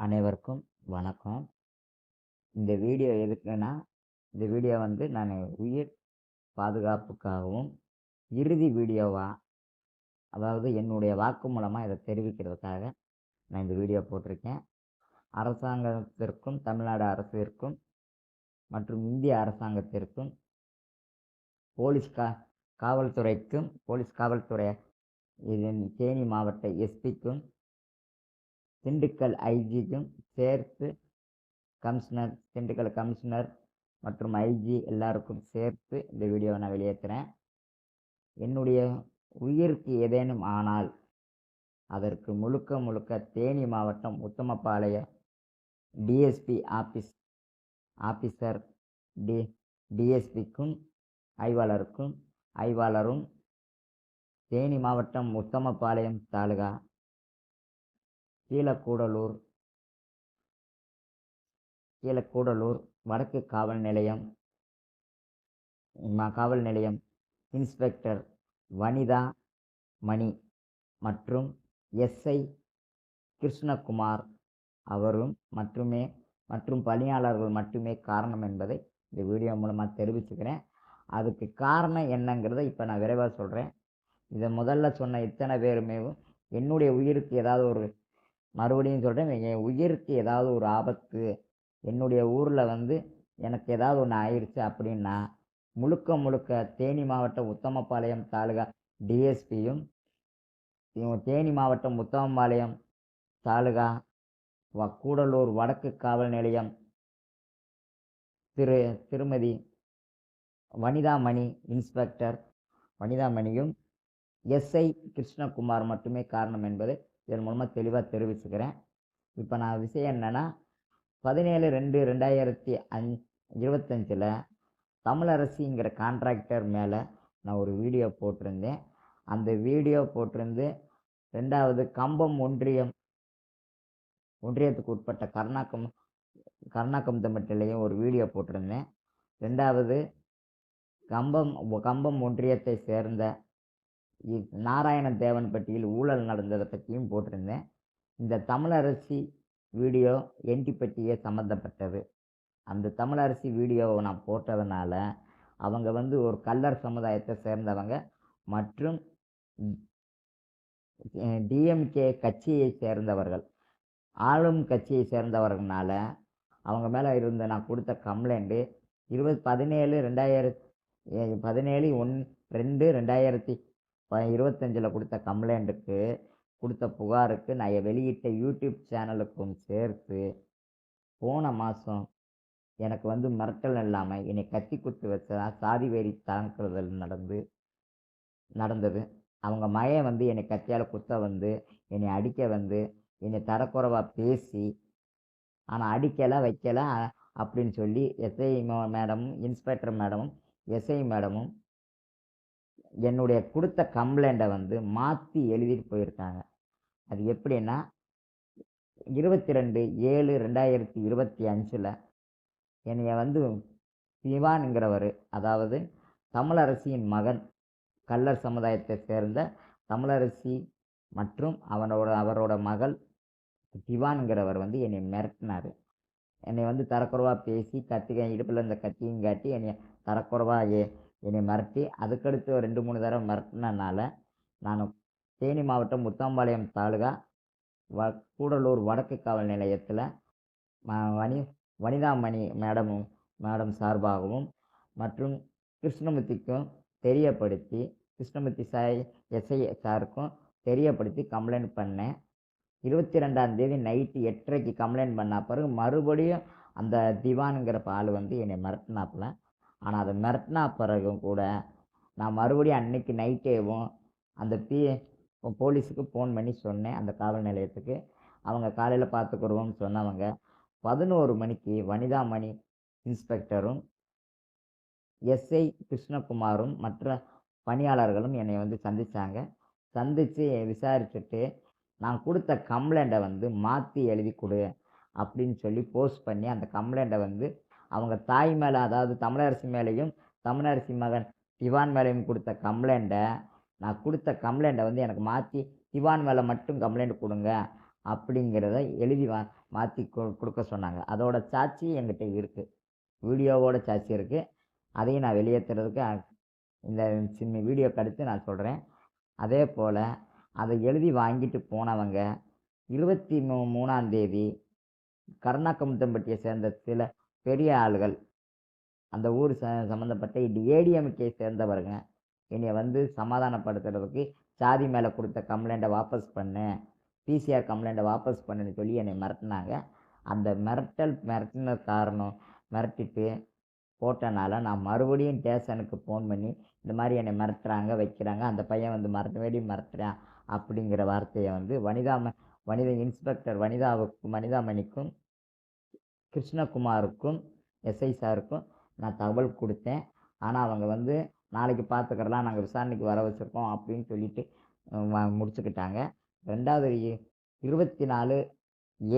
அனைவருக்கும் வணக்கம். இந்த வீடியோ எதுக்குன்னா இந்த வீடியோ வந்து நான் உயிர் பாதுகாப்புக்காகவும் இறுதி வீடியோவாக அதாவது என்னுடைய வாக்கு மூலமாக இதை தெரிவிக்கிறதுக்காக நான் இந்த வீடியோ போட்டிருக்கேன். அரசாங்கத்திற்கும் தமிழ்நாடு அரசிற்கும் மற்றும் இந்திய அரசாங்கத்திற்கும் போலீஸ் கா காவல்துறைக்கும் போலீஸ் காவல்துறை இதன் தேனி மாவட்ட எஸ்பிக்கும் திண்டுக்கல் ஐஜிக்கும் சேர்த்து கமிஷனர் திண்டுக்கல் கமிஷனர் மற்றும் ஐஜி எல்லாருக்கும் சேர்த்து இந்த வீடியோவை நான் வெளியேற்றுறேன். என்னுடைய உயிருக்கு ஏதேனும் ஆனால் அதற்கு முழுக்க முழுக்க தேனி மாவட்டம் Uthamapalayam DSP office officer D டிஎஸ்பிக்கும் ஆய்வாளருக்கும் ஆய்வாளரும் தேனி மாவட்டம் உத்தமபாளையம் தாலுகா கீழக்கூடலூர் கீழக்கூடலூர் வடக்கு காவல் நிலையம் காவல் நிலையம் இன்ஸ்பெக்டர் வனிதா மணி மற்றும் எஸ்ஐ கிருஷ்ணகுமார் அவரும் மட்டுமே மற்றும் பணியாளர்கள் மட்டுமே காரணம் என்பதை இந்த வீடியோ மூலமாக தெரிவிச்சுக்கிறேன். அதுக்கு காரணம் என்னங்கிறத இப்போ நான் விரைவாக சொல்கிறேன் இதை முதல்ல சொன்ன இத்தனை பேருமே என்னுடைய உயிருக்கு ஏதாவது ஒரு மறுபடியும் சொல்கிறேன் என் உயிருக்கு ஏதாவது ஒரு ஆபத்து என்னுடைய ஊரில் வந்து எனக்கு ஏதாவது ஒன்று ஆயிடுச்சு அப்படின்னா முழுக்க முழுக்க தேனி மாவட்டம் உத்தமபாளையம் தாலுகா டிஎஸ்பியும் தேனி மாவட்டம் உத்தமபாளையம் தாலுகா வ- கூடலூர் வடக்கு காவல் நிலையம் திரு திருமதி வனிதாமணி இன்ஸ்பெக்டர் வனிதாமணியும் எஸ்ஐ கிருஷ்ணகுமார் மட்டுமே காரணம் என்பதை இதன் மூலமாக தெளிவாக தெரிவிச்சுக்கிறேன். இப்போ நான் விஷயம் என்னென்னா பதினேழு ரெண்டு ரெண்டாயிரத்தி அஞ் இருபத்தஞ்சில் தமிழரசிங்கிற கான்ட்ராக்டர் மேலே நான் ஒரு வீடியோ போட்டிருந்தேன். அந்த வீடியோ போட்டிருந்து ரெண்டாவது கம்பம் ஒன்றியம் ஒன்றியத்துக்கு உட்பட்ட கர்நாக்கம் கர்நாக்கம் தம்பட்டிலையும் ஒரு வீடியோ போட்டிருந்தேன். ரெண்டாவது கம்பம் கம்பம் ஒன்றியத்தை சேர்ந்த நாராயண தேவன் தேவன்பட்டியில் ஊழல் நடந்ததை பற்றியும் போட்டிருந்தேன். இந்த தமிழரசி வீடியோ என்டிப்பட்டியே சம்மந்தப்பட்டது அந்த தமிழரசி வீடியோவை நான் போட்டதுனால அவங்க வந்து ஒரு கல்லர் சமுதாயத்தை சேர்ந்தவங்க மற்றும் டிஎம்கே கட்சியை சேர்ந்தவர்கள். ஆளும் கட்சியை சேர்ந்தவர்கள்னால அவங்க மேலே இருந்த நான் கொடுத்த கம்ப்ளைண்ட்டு இருபது பதினேழு ரெண்டாயிரத்தி பதினேழு ஒன் ரெண்டு ரெண்டாயிரத்தி இருபத்தஞ்சில் கொடுத்த கம்ப்ளைண்ட்டுக்கு கொடுத்த புகாருக்கு நான் வெளியிட்ட யூடியூப் சேனலுக்கும் சேர்த்து போன மாதம் எனக்கு வந்து மிரட்டல் இல்லாமல் என்னை கத்தி குத்து வச்சதா சாதி வேறி தாக்குதல் நடந்து நடந்தது. அவங்க மகன் வந்து என்னை கத்தியால் குத்த வந்து என்னை அடிக்க வந்து என்னை தரக்குறைவாக பேசி ஆனால் அடிக்கலை வைக்கலை அப்படின்னு சொல்லி எஸ்ஐ மேடமும் இன்ஸ்பெக்டர் மேடமும் எஸ்ஐ மேடமும் என்னுடைய கொடுத்த கம்ப்ளைண்ட்டை வந்து மாற்றி எழுதிட்டு போயிருக்காங்க. அது எப்படின்னா இருபத்தி ரெண்டு ஏழு ரெண்டாயிரத்தி இருபத்தி அஞ்சில் என்னைய வந்து சிவான்ங்கிறவர் அதாவது தமிழரசியின் மகன் கல்லர் சமுதாயத்தை சேர்ந்த தமிழரசி மற்றும் அவனோட அவரோட மகள் சிவான்ங்கிறவர் வந்து என்னை மிரட்டினார். என்னை வந்து தரக்குறவாக பேசி கத்தி இடுப்பில் இந்த கத்தியும் காட்டி என்னை தரக்குறவாக ஏ என்னை மிரட்டி அதுக்கடுத்து ஒரு ரெண்டு மூணு தடவை மிரட்டினனால நான் தேனி மாவட்டம் முத்தாம்பாளையம் தாலுகா வ கூடலூர் வடக்கு காவல் நிலையத்தில் வனி வனிதாமணி மேடமும் மேடம் சார்பாகவும் மற்றும் கிருஷ்ணமூர்த்திக்கும் தெரியப்படுத்தி கிருஷ்ணமூர்த்தி சாய் எஸ்ஐ சாருக்கும் தெரியப்படுத்தி கம்ப்ளைண்ட் பண்ணேன். இருபத்தி ரெண்டாம் தேதி நைட்டு எட்டரைக்கு கம்ப்ளைண்ட் பண்ண பிறகு மறுபடியும் அந்த திவானுங்கிற ஆள் வந்து என்னை மிரட்டினாப்புல. ஆனால் அதை மிரட்டினா பிறகும் கூட நான் மறுபடியும் அன்னைக்கு நைட்டேவும் அந்த பி போலீஸுக்கு ஃபோன் பண்ணி சொன்னேன் அந்த காவல் நிலையத்துக்கு. அவங்க காலையில் பார்த்துக்கிடுவோம்னு சொன்னவங்க பதினோரு மணிக்கு வனிதாமணி இன்ஸ்பெக்டரும் எஸ்ஐ கிருஷ்ணகுமாரும் மற்ற பணியாளர்களும் என்னை வந்து சந்தித்தாங்க சந்தித்து விசாரிச்சுட்டு நான் கொடுத்த கம்ப்ளைண்ட்டை வந்து மாற்றி எழுதி கொடு அப்படின்னு சொல்லி போஸ்ட் பண்ணி அந்த கம்ப்ளைண்ட்டை வந்து அவங்க தாய் மேலே அதாவது தமிழரசி மேலேயும் தமிழரசி மகன் திவான் மேலேயும் கொடுத்த கம்ப்ளைண்ட்டை நான் கொடுத்த கம்ப்ளைண்ட்டை வந்து எனக்கு மாற்றி திவான் மேலே மட்டும் கம்ப்ளைண்ட் கொடுங்க அப்படிங்கிறத எழுதி வா மாற்றி கொடுக்க சொன்னாங்க. அதோட சாட்சி என்கிட்ட இருக்குது வீடியோவோட சாட்சி இருக்குது அதையும் நான் வெளியேற்றுறதுக்கு இந்த சின்ன வீடியோ கடுத்து நான் சொல்கிறேன் அதே போல் அதை எழுதி வாங்கிட்டு போனவங்க இருபத்தி மூ மூணாந்தேதி கருணாக்கமுத்தம்பட்டியை சேர்ந்த சில பெரிய ஆளுகள். அந்த ஊர் ச சம்மந்தப்பட்ட ஏடிஎம்கே சேர்ந்தவருங்க. என்னை வந்து சமாதானப்படுத்துறதுக்கு சாதி மேலே கொடுத்த கம்ப்ளைண்ட்டை வாபஸ் பண்ணு பிசிஆர் கம்ப்ளைண்ட்டை வாபஸ் பண்ணுன்னு சொல்லி என்னை மிரட்டினாங்க. அந்த மிரட்டல் மிரட்டின காரணம் மிரட்டிட்டு போட்டனால நான் மறுபடியும் ஸ்டேஷனுக்கு ஃபோன் பண்ணி இந்த மாதிரி என்னை மிரட்டுறாங்க வைக்கிறாங்க அந்த பையன் வந்து மறுபடி மிரட்டுறான் அப்படிங்கிற வார்த்தையை வந்து வனிதா வனிதா இன்ஸ்பெக்டர் வனிதாவுக்கும் வனிதாமணிக்கும் கிருஷ்ணகுமாருக்கும் எஸ்ஐ சாருக்கும் நான் தகவல் கொடுத்தேன். ஆனால் அவங்க வந்து நாளைக்கு பார்த்துக்கிறலாம் நாங்கள் விசாரணைக்கு வர வச்சுருக்கோம் அப்படின்னு சொல்லிட்டு முடிச்சுக்கிட்டாங்க. ரெண்டாவது இருபத்தி நாலு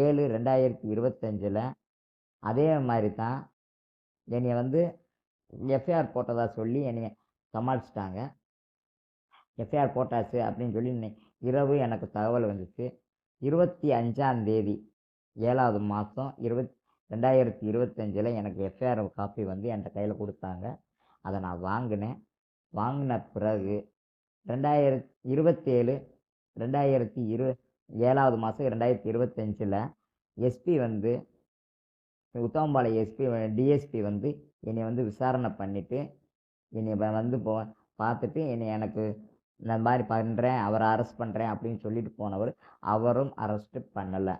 ஏழு ரெண்டாயிரத்தி இருபத்தஞ்சில் அதே மாதிரி தான் என்னை வந்து எஃப்ஐஆர் போட்டதாக சொல்லி என்னை சமாளிச்சிட்டாங்க. எஃப்ஐஆர் போட்டாச்சு அப்படின்னு சொல்லி இரவு எனக்கு தகவல் வந்துச்சு. இருபத்தி அஞ்சாம் தேதி ஏழாவது மாதம் இருபத் ரெண்டாயிரத்தி இருபத்தஞ்சில் எனக்கு எஃப்ஐஆர் காப்பி வந்து என்கிட்ட கையில் கொடுத்தாங்க. அதை நான் வாங்கினேன். வாங்கின பிறகு ரெண்டாயிரத்தி இருபத்தேழு ரெண்டாயிரத்தி இரு ஏழாவது மாதம் ரெண்டாயிரத்தி இருபத்தஞ்சில் எஸ்பி வந்து உத்தமபாளையம் எஸ்பி டிஎஸ்பி வந்து என்னை வந்து விசாரணை பண்ணிவிட்டு என்னை வந்து போ பார்த்துட்டு என்னை எனக்கு இந்த மாதிரி பண்ணுறேன் அவரை அரெஸ்ட் பண்ணுறேன் அப்படின்னு சொல்லிட்டு போனவர். அவரும் அரெஸ்ட்டு பண்ணலை.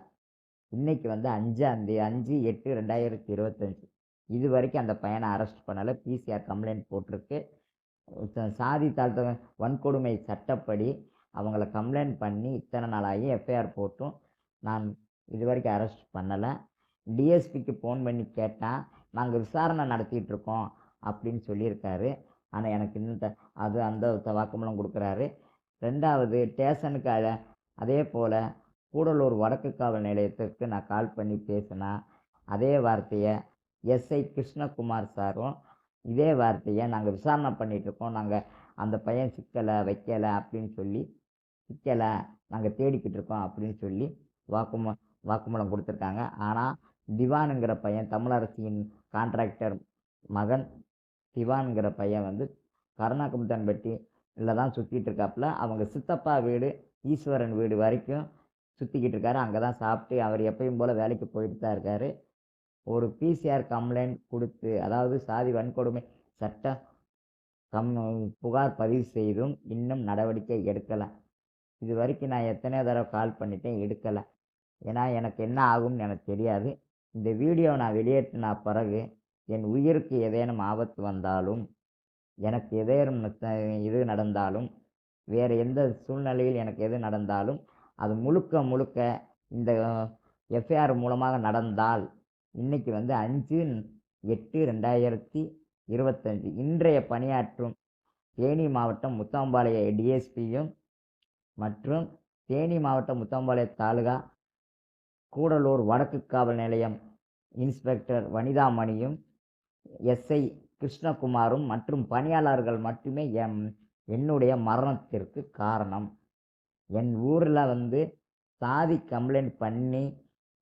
இன்னைக்கு வந்து அஞ்சாந்தேதி அஞ்சு எட்டு ரெண்டாயிரத்தி இருபத்தஞ்சி. இது வரைக்கும் அந்த பையனை அரெஸ்ட் பண்ணலை. பிசிஆர் கம்ப்ளைண்ட் போட்டிருக்கு. சாதி தாழ்த்த வன்கொடுமை சட்டப்படி அவங்கள கம்ப்ளைண்ட் பண்ணி இத்தனை நாளாகி எஃப்ஐஆர் போட்டும். நான் இது வரைக்கும் அரெஸ்ட் பண்ணலை. டிஎஸ்பிக்கு ஃபோன் பண்ணி கேட்டால் நாங்கள் விசாரணை நடத்திட்டு இருக்கோம் அப்படின்னு சொல்லியிருக்காரு. ஆனால் எனக்கு இன்னும் த- அது அந்த வாக்குமூலம் கொடுக்குறாரு. ரெண்டாவது ஸ்டேஷனுக்கு அதே போல் கூடலூர் வடக்கு காவல் நிலையத்திற்கு நான் கால் பண்ணி பேசினா அதே வார்த்தையை எஸ்ஐ கிருஷ்ணகுமார் சாரும் இதே வார்த்தையை நாங்கள் விசாரணை பண்ணிகிட்ருக்கோம் இருக்கோம். நாங்கள் அந்த பையன் சிக்கலை வைக்கலை அப்படின்னு சொல்லி சிக்கலை நாங்கள் தேடிக்கிட்டு இருக்கோம் அப்படின்னு சொல்லி வாக்குமூ வாக்குமூலம் கொடுத்துருக்காங்க. ஆனால் திவானுங்கிற பையன் தமிழரசியின் கான்ட்ராக்டர் மகன் திவானுங்கிற பையன் வந்து கருணாகுமுத்தன்பட்டி இல்லை தான் சுற்றிட்டு இருக்காப்புல. அவங்க சித்தப்பா வீடு ஈஸ்வரன் வீடு வரைக்கும் சுற்றிக்கிட்டு இருக்காரு. அங்கே தான் சாப்பிட்டு அவர் எப்பயும் போல் வேலைக்கு போயிட்டு தான் இருக்காரு. ஒரு பிசிஆர் கம்ப்ளைண்ட் கொடுத்து அதாவது சாதி வன்கொடுமை சட்ட கம் புகார் பதிவு செய்தும் இன்னும் நடவடிக்கை எடுக்கலை. இது வரைக்கும் நான் எத்தனையோ தடவை கால் பண்ணிட்டேன் எடுக்கலை. ஏன்னா எனக்கு என்ன ஆகும்னு எனக்கு தெரியாது. இந்த வீடியோ நான் வெளியேற்றின பிறகு என் உயிருக்கு ஏதேனும் ஆபத்து வந்தாலும் எனக்கு எதேனும் இது நடந்தாலும் வேறு எந்த சூழ்நிலையில் எனக்கு எது நடந்தாலும் அது முழுக்க முழுக்க இந்த எஃப்ஐஆர் மூலமாக நடந்தால் இன்னைக்கு வந்து அஞ்சு எட்டு ரெண்டாயிரத்தி இருபத்தஞ்சி இன்றைய பணியாற்றும் தேனி மாவட்டம் முத்தாம்பாளைய டிஎஸ்பியும் மற்றும் தேனி மாவட்டம் முத்தாம்பாளைய தாலுகா கூடலூர் வடக்கு காவல் நிலையம் இன்ஸ்பெக்டர் வனிதாமணியும் எஸ்ஐ கிருஷ்ணகுமாரும் மற்றும் பணியாளர்கள் மட்டுமே என் என்னுடைய மரணத்திற்கு காரணம். என் ஊரில் வந்து சாதி கம்ப்ளைண்ட் பண்ணி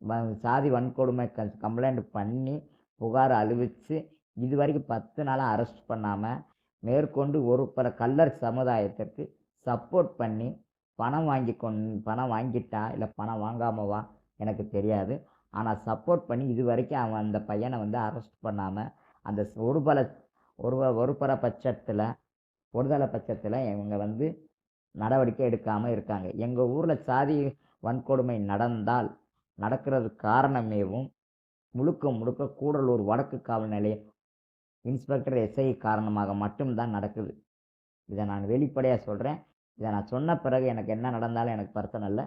வ- சாதி வன்கொடுமை க கம்ப்ளைண்ட் பண்ணி புகார் அளிவிச்சு இது வரைக்கும் பத்து நாளாக அரெஸ்ட் பண்ணாமல் மேற்கொண்டு ஒரு பல கல்லர் சமுதாயத்திற்கு சப்போர்ட் பண்ணி பணம் வாங்கி கொண் பணம் வாங்கிட்டா இல்லை பணம் வாங்காமவா எனக்கு தெரியாது. ஆனால் சப்போர்ட் பண்ணி இது வரைக்கும் அவன் அந்த பையனை வந்து அரெஸ்ட் பண்ணாமல் அந்த ஒரு பல ஒரு ப- ஒரு பல பட்சத்தில் ஒருதலை பட்சத்தில் இவங்க வந்து நடவடிக்கை எடுக்காமல் இருக்காங்க. எங்கள் ஊரில் சாதி வன்கொடுமை நடந்தால் நடக்கிறது காரணமேவும் முழுக்க முழுக்க கூடலூர் வடக்கு காவல் நிலைய இன்ஸ்பெக்டர் எஸ்ஐ காரணமாக மட்டும்தான் நடக்குது. இதை நான் வெளிப்படையாக சொல்கிறேன் இதை நான் சொன்ன பிறகு எனக்கு என்ன நடந்தாலும் எனக்கு பிரச்சனை இல்லை.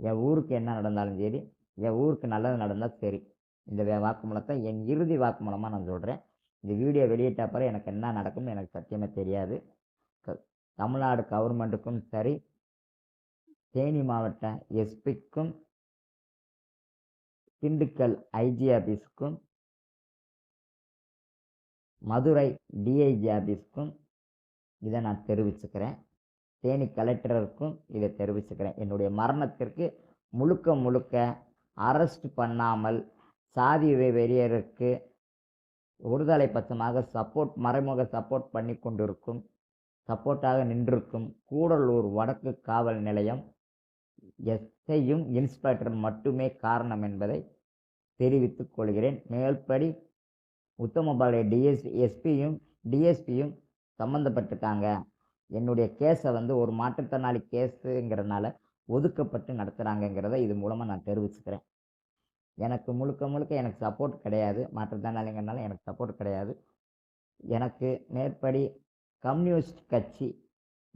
என் ஊருக்கு என்ன நடந்தாலும் சரி என் ஊருக்கு நல்லது நடந்தால் சரி. இந்த வாக்குமூலத்தை என் இறுதி வாக்குமூலமாக நான் சொல்கிறேன் இந்த வீடியோ வெளியிட்ட பிறகு எனக்கு என்ன நடக்கும்னு எனக்கு சத்தியமாக தெரியாது. தமிழ்நாடு கவர்மெண்ட்டுக்கும் சரி தேனி மாவட்ட எஸ்பிக்கும் திண்டுக்கல் ஐஜி ஆஃபீஸுக்கும் மதுரை டிஐஜி ஆஃபீஸுக்கும் இதை நான் தெரிவிச்சுக்கிறேன். தேனி கலெக்டருக்கும் இதை தெரிவிச்சுக்கிறேன். என்னுடைய மரணத்திற்கு முழுக்க முழுக்க அரெஸ்ட் பண்ணாமல் சாதி வெறியருக்கு ஒருதலை பட்சமாக சப்போர்ட் மறைமுக சப்போர்ட் பண்ணி கொண்டிருக்கும் சப்போர்ட்டாக நின்றிருக்கும் கூடலூர் வடக்கு காவல் நிலையம் எஸ்ஐயும் இன்ஸ்பெக்டர் மட்டுமே காரணம் என்பதை தெரிவித்துக் கொள்கிறேன். மேல்படி உத்தமபாளைய டிஎஸ்பி எஸ்பியும் டிஎஸ்பியும் சம்மந்தப்பட்டிருக்காங்க என்னுடைய கேஸை வந்து ஒரு மாற்றுத்திறனாளி கேஸுங்கிறதுனால ஒதுக்கப்பட்டு நடத்துகிறாங்கங்கிறத இது மூலமாக நான் தெரிவிச்சுக்கிறேன். எனக்கு முழுக்க முழுக்க எனக்கு சப்போர்ட் கிடையாது. மாற்றுத்திறனாளிங்கிறனால எனக்கு சப்போர்ட் கிடையாது. எனக்கு மேற்படி கம்யூனிஸ்ட் கட்சி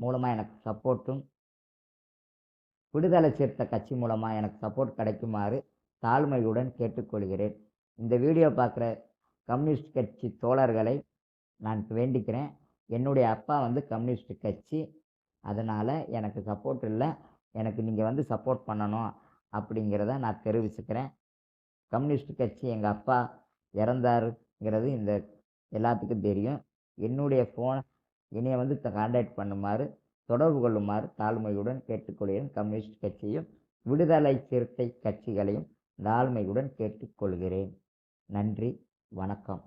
மூலமாக எனக்கு சப்போர்ட்டும். விடுதலை சிறுத்தை கட்சி மூலமாக எனக்கு சப்போர்ட் கிடைக்குமாறு தாழ்மையுடன் கேட்டுக்கொள்கிறேன். இந்த வீடியோ பார்க்குற கம்யூனிஸ்ட் கட்சி தோழர்களை நான் வேண்டிக்கிறேன். என்னுடைய அப்பா வந்து கம்யூனிஸ்ட் கட்சி. அதனால் எனக்கு சப்போர்ட் இல்லை. எனக்கு நீங்கள் வந்து சப்போர்ட் பண்ணணும் அப்படிங்கிறத நான் தெரிவிச்சுக்கிறேன். கம்யூனிஸ்ட் கட்சி எங்கள் அப்பா இறந்தாருங்கிறது இந்த எல்லாத்துக்கும் தெரியும். என்னுடைய ஃபோன் என்னைய வந்து காண்டாக்ட் பண்ணுமாறு தொடர்பு கொள்ளுமாறு தாழ்மையுடன் கேட்டுக்கொள்கிறேன். கம்யூனிஸ்ட் கட்சியும் விடுதலை சிறுத்தை கட்சிகளையும் தாழ்மையுடன் கேட்டுக்கொள்கிறேன். நன்றி வணக்கம்.